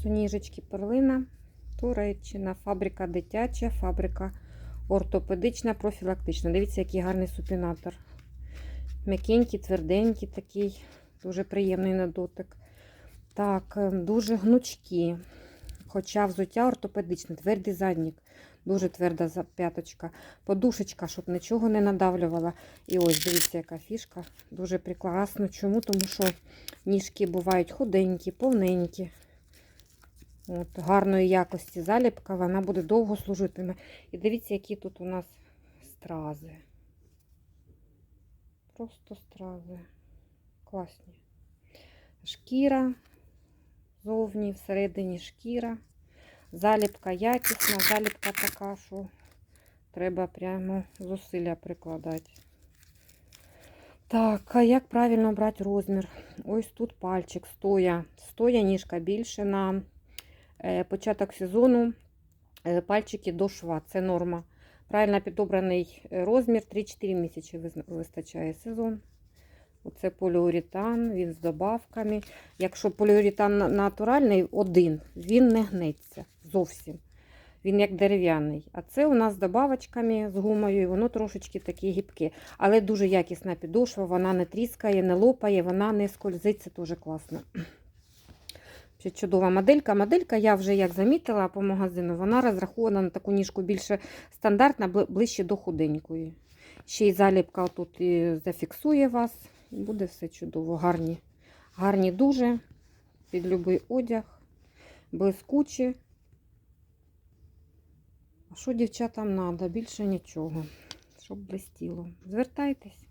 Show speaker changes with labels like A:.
A: босоніжечки перлина, Туреччина, фабрика дитяча, фабрика ортопедична, профілактична. Дивіться, який гарний супінатор. М'якенький, тверденький такий, дуже приємний на дотик. Так, е, дуже гнучкі. Хоча взуття ортопедичне, твердий заднік, дуже тверда п'яточка. Подушечка, щоб нічого не надавлювала. І ось дивіться, яка фішка. Дуже прекрасно. Чому? Тому що ніжки бувають худенькі, повненькі. От, гарної якості заліпка, вона буде довго служитиме. І дивіться, які тут у нас стрази. Просто стрази. Класні. Шкіра зовні, всередині шкіра. Заліпка якісна, заліпка така, що треба прямо зусилля прикладати. Так, а як правильно брати розмір? Ось тут пальчик стоя. Стоя ніжка більше на початок сезону. е, Пальчики до шва. Це норма. Правильно підобраний е, розмір 3-4 місяці вистачає сезон. Оце поліуретан, він з добавками. Якщо поліуретан натуральний один, він не гнеться зовсім. Він як дерев'яний. А це у нас з добавочками, з гумою, і воно трошечки таке гібке. Але дуже якісна підошва, вона не тріскає, не лопає, вона не скользить, це дуже класно. Ще чудова моделька. Моделька, я вже як замітила по магазину, вона розрахована на таку ніжку більше стандартна, ближче до худенької. Ще й заліпка тут і зафіксує вас. Буде все чудово. Гарні, гарні дуже. Під любий одяг, блискучі. А що дівчатам треба? Більше нічого, щоб блистіло. Звертайтесь.